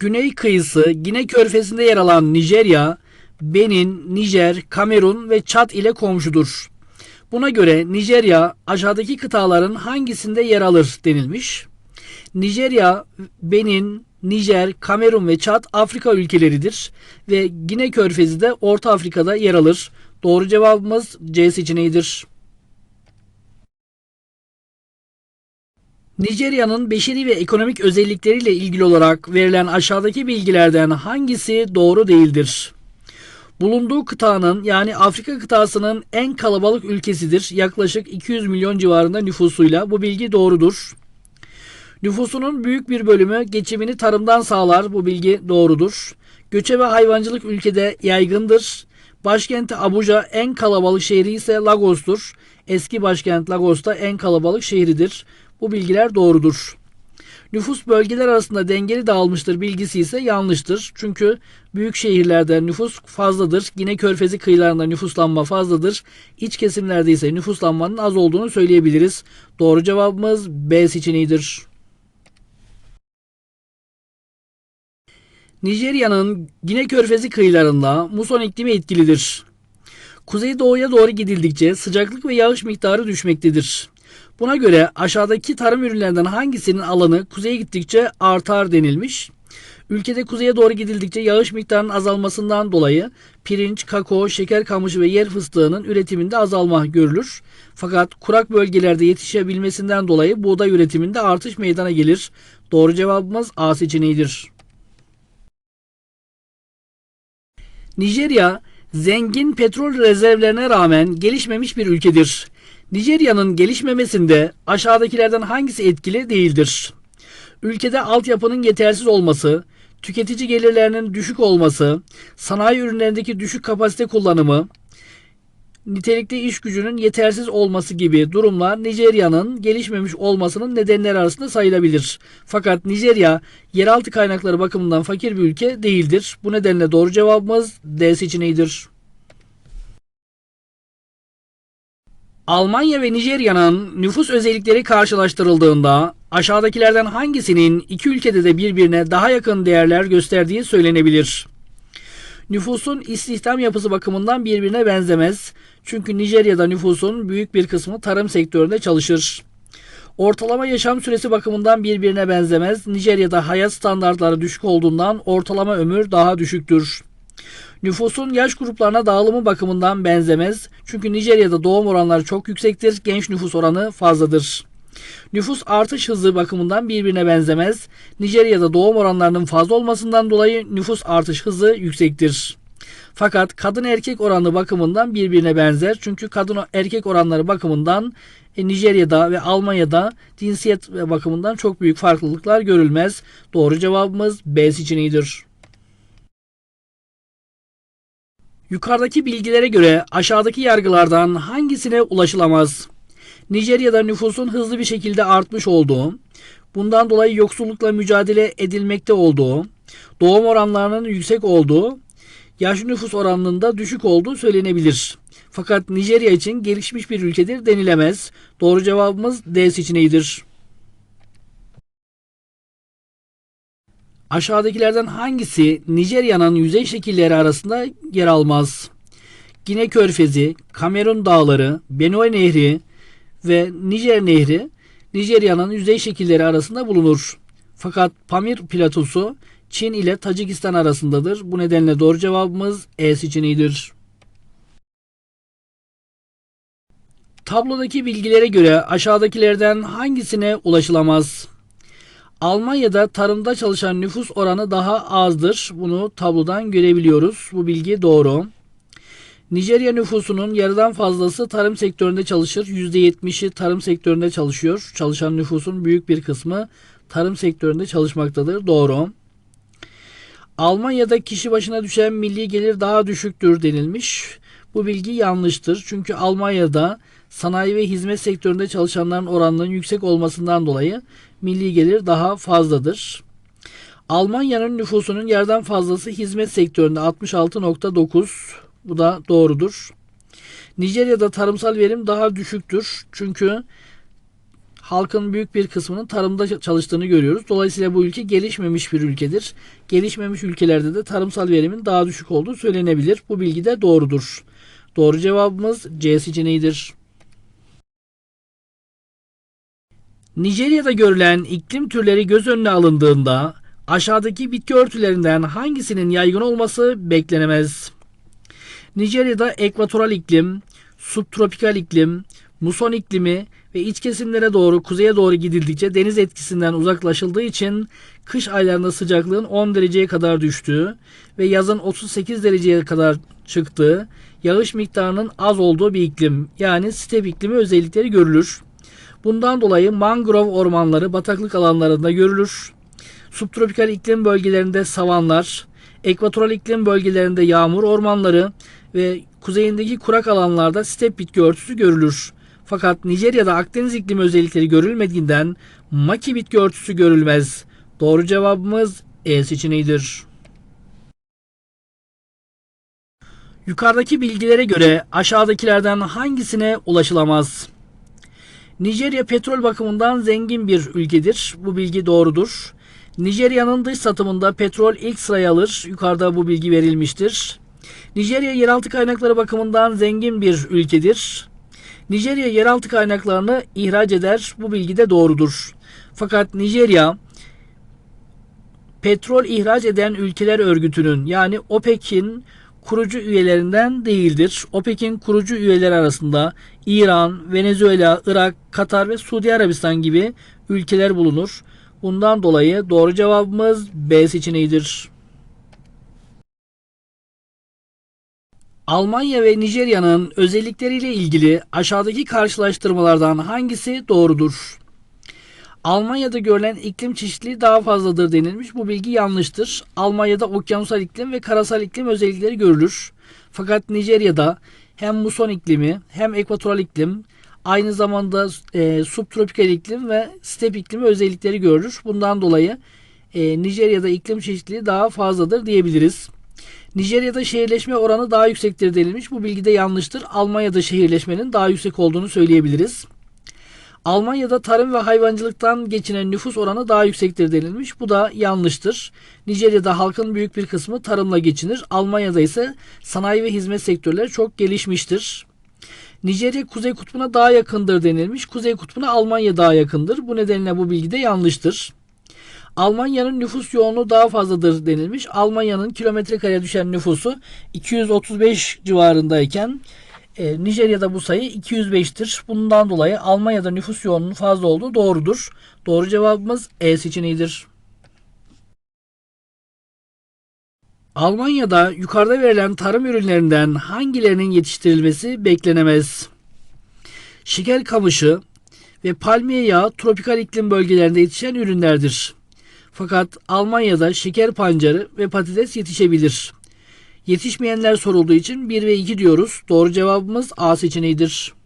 Güney kıyısı Gine Körfezi'nde yer alan Nijerya, Benin, Nijer, Kamerun ve Çad ile komşudur. Buna göre Nijerya aşağıdaki kıtaların hangisinde yer alır denilmiş. Nijerya, Benin, Nijer, Kamerun ve Çad Afrika ülkeleridir ve Gine Körfezi de Orta Afrika'da yer alır. Doğru cevabımız C seçeneğidir. Nijerya'nın beşeri ve ekonomik özellikleriyle ilgili olarak verilen aşağıdaki bilgilerden hangisi doğru değildir? Bulunduğu kıtanın yani Afrika kıtasının en kalabalık ülkesidir. Yaklaşık 200 milyon civarında nüfusuyla. Bu bilgi doğrudur. Nüfusunun büyük bir bölümü geçimini tarımdan sağlar. Bu bilgi doğrudur. Göçebe hayvancılık ülkede yaygındır. Başkenti Abuja en kalabalık şehri ise Lagos'tur. Eski başkent Lagos'ta en kalabalık şehridir. Bu bilgiler doğrudur. Nüfus bölgeler arasında dengeli dağılmıştır bilgisi ise yanlıştır. Çünkü büyük şehirlerde nüfus fazladır. Yine körfezi kıyılarında nüfuslanma fazladır. İç kesimlerde ise nüfuslanmanın az olduğunu söyleyebiliriz. Doğru cevabımız B seçeneğidir. Nijerya'nın Gine Körfezi kıyılarında muson iklimi etkilidir. Kuzeydoğuya doğru gidildikçe sıcaklık ve yağış miktarı düşmektedir. Buna göre aşağıdaki tarım ürünlerinden hangisinin alanı kuzeye gittikçe artar denilmiş. Ülkede kuzeye doğru gidildikçe yağış miktarının azalmasından dolayı pirinç, kakao, şeker kamışı ve yer fıstığının üretiminde azalma görülür. Fakat kurak bölgelerde yetişebilmesinden dolayı buğday üretiminde artış meydana gelir. Doğru cevabımız A seçeneğidir. Nijerya zengin petrol rezervlerine rağmen gelişmemiş bir ülkedir. Nijerya'nın gelişmemesinde aşağıdakilerden hangisi etkili değildir? Ülkede altyapının yetersiz olması, tüketici gelirlerinin düşük olması, sanayi ürünlerindeki düşük kapasite kullanımı, nitelikli iş gücünün yetersiz olması gibi durumlar Nijerya'nın gelişmemiş olmasının nedenleri arasında sayılabilir. Fakat Nijerya yeraltı kaynakları bakımından fakir bir ülke değildir. Bu nedenle doğru cevabımız D seçeneğidir. Almanya ve Nijerya'nın nüfus özellikleri karşılaştırıldığında aşağıdakilerden hangisinin iki ülkede de birbirine daha yakın değerler gösterdiği söylenebilir. Nüfusun istihdam yapısı bakımından birbirine benzemez. Çünkü Nijerya'da nüfusun büyük bir kısmı tarım sektöründe çalışır. Ortalama yaşam süresi bakımından birbirine benzemez. Nijerya'da hayat standartları düşük olduğundan ortalama ömür daha düşüktür. Nüfusun yaş gruplarına dağılımı bakımından benzemez. Çünkü Nijerya'da doğum oranları çok yüksektir. Genç nüfus oranı fazladır. Nüfus artış hızı bakımından birbirine benzemez. Nijerya'da doğum oranlarının fazla olmasından dolayı nüfus artış hızı yüksektir. Fakat kadın erkek oranı bakımından birbirine benzer. Çünkü kadın erkek oranları bakımından e, Nijerya'da ve Almanya'da cinsiyet bakımından çok büyük farklılıklar görülmez. Doğru cevabımız B seçeneğidir. Yukarıdaki bilgilere göre aşağıdaki yargılardan hangisine ulaşılamaz? Nijerya'da nüfusun hızlı bir şekilde artmış olduğu, bundan dolayı yoksullukla mücadele edilmekte olduğu, doğum oranlarının yüksek olduğu, yaş nüfus oranının da düşük olduğu söylenebilir. Fakat Nijerya için gelişmiş bir ülkedir denilemez. Doğru cevabımız D seçeneğidir. Aşağıdakilerden hangisi Nijerya'nın yüzey şekilleri arasında yer almaz? Gine Körfezi, Kamerun Dağları, Benue Nehri ve Nijer Nehri Nijerya'nın yüzey şekilleri arasında bulunur. Fakat Pamir platosu Çin ile Tacikistan arasındadır. Bu nedenle doğru cevabımız E seçeneğidir. Tablodaki bilgilere göre aşağıdakilerden hangisine ulaşılamaz? Almanya'da tarımda çalışan nüfus oranı daha azdır. Bunu tablodan görebiliyoruz. Bu bilgi doğru. Nijerya nüfusunun yarıdan fazlası tarım sektöründe çalışır. %70'i tarım sektöründe çalışıyor. Çalışan nüfusun büyük bir kısmı tarım sektöründe çalışmaktadır. Doğru. Almanya'da kişi başına düşen milli gelir daha düşüktür denilmiş. Bu bilgi yanlıştır. Çünkü Almanya'da sanayi ve hizmet sektöründe çalışanların oranının yüksek olmasından dolayı milli gelir daha fazladır. Almanya'nın nüfusunun yerden fazlası hizmet sektöründe 66.9 bu da doğrudur. Nijerya'da tarımsal verim daha düşüktür. Çünkü halkın büyük bir kısmının tarımda çalıştığını görüyoruz. Dolayısıyla bu ülke gelişmemiş bir ülkedir. Gelişmemiş ülkelerde de tarımsal verimin daha düşük olduğu söylenebilir. Bu bilgi de doğrudur. Doğru cevabımız C seçeneğidir. Nijerya'da görülen iklim türleri göz önüne alındığında aşağıdaki bitki örtülerinden hangisinin yaygın olması beklenemez? Nijerya'da ekvatoral iklim, subtropikal iklim, muson iklimi ve iç kesimlere doğru kuzeye doğru gidildikçe deniz etkisinden uzaklaşıldığı için kış aylarında sıcaklığın 10 dereceye kadar düştüğü ve yazın 38 dereceye kadar çıktığı, yağış miktarının az olduğu bir iklim yani step iklimi özellikleri görülür. Bundan dolayı mangrove ormanları bataklık alanlarında görülür. Subtropikal iklim bölgelerinde savanlar, ekvatoral iklim bölgelerinde yağmur ormanları ve kuzeyindeki kurak alanlarda step bitki örtüsü görülür. Fakat Nijerya'da Akdeniz iklimi özellikleri görülmediğinden maki bitki örtüsü görülmez. Doğru cevabımız E seçeneğidir. Yukarıdaki bilgilere göre aşağıdakilerden hangisine ulaşılamaz? Nijerya petrol bakımından zengin bir ülkedir. Bu bilgi doğrudur. Nijerya'nın dış satımında petrol ilk sırayı alır. Yukarıda bu bilgi verilmiştir. Nijerya yeraltı kaynakları bakımından zengin bir ülkedir. Nijerya yeraltı kaynaklarını ihraç eder. Bu bilgi de doğrudur. Fakat Nijerya petrol ihraç eden ülkeler örgütünün yani OPEC'in kurucu üyelerinden değildir. OPEC'in kurucu üyeleri arasında İran, Venezuela, Irak, Katar ve Suudi Arabistan gibi ülkeler bulunur. Bundan dolayı doğru cevabımız B seçeneğidir. Almanya ve Nijerya'nın özellikleriyle ilgili aşağıdaki karşılaştırmalardan hangisi doğrudur? Almanya'da görülen iklim çeşitliliği daha fazladır denilmiş. Bu bilgi yanlıştır. Almanya'da okyanusal iklim ve karasal iklim özellikleri görülür. Fakat Nijerya'da hem muson iklimi hem ekvatoral iklim aynı zamanda e, subtropikal iklim ve step iklimi özellikleri görülür. Bundan dolayı e, Nijerya'da iklim çeşitliliği daha fazladır diyebiliriz. Nijerya'da şehirleşme oranı daha yüksektir denilmiş. Bu bilgi de yanlıştır. Almanya'da şehirleşmenin daha yüksek olduğunu söyleyebiliriz. Almanya'da tarım ve hayvancılıktan geçinen nüfus oranı daha yüksektir denilmiş. Bu da yanlıştır. Nijerya'da halkın büyük bir kısmı tarımla geçinir. Almanya'da ise sanayi ve hizmet sektörleri çok gelişmiştir. Nijerya Kuzey Kutbu'na daha yakındır denilmiş. Kuzey Kutbu'na Almanya daha yakındır. Bu nedenle bu bilgi de yanlıştır. Almanya'nın nüfus yoğunluğu daha fazladır denilmiş. Almanya'nın kilometre kare düşen nüfusu 235 civarındayken e, Nijerya'da bu sayı 205'tir. Bundan dolayı Almanya'da nüfus yoğunluğunun fazla olduğu doğrudur. Doğru cevabımız E seçeneğidir. Almanya'da yukarıda verilen tarım ürünlerinden hangilerinin yetiştirilmesi beklenemez? Şeker kamışı ve palmiye yağı tropikal iklim bölgelerinde yetişen ürünlerdir. Fakat Almanya'da şeker pancarı ve patates yetişebilir. Yetişmeyenler sorulduğu için 1 ve 2 diyoruz. Doğru cevabımız A seçeneğidir.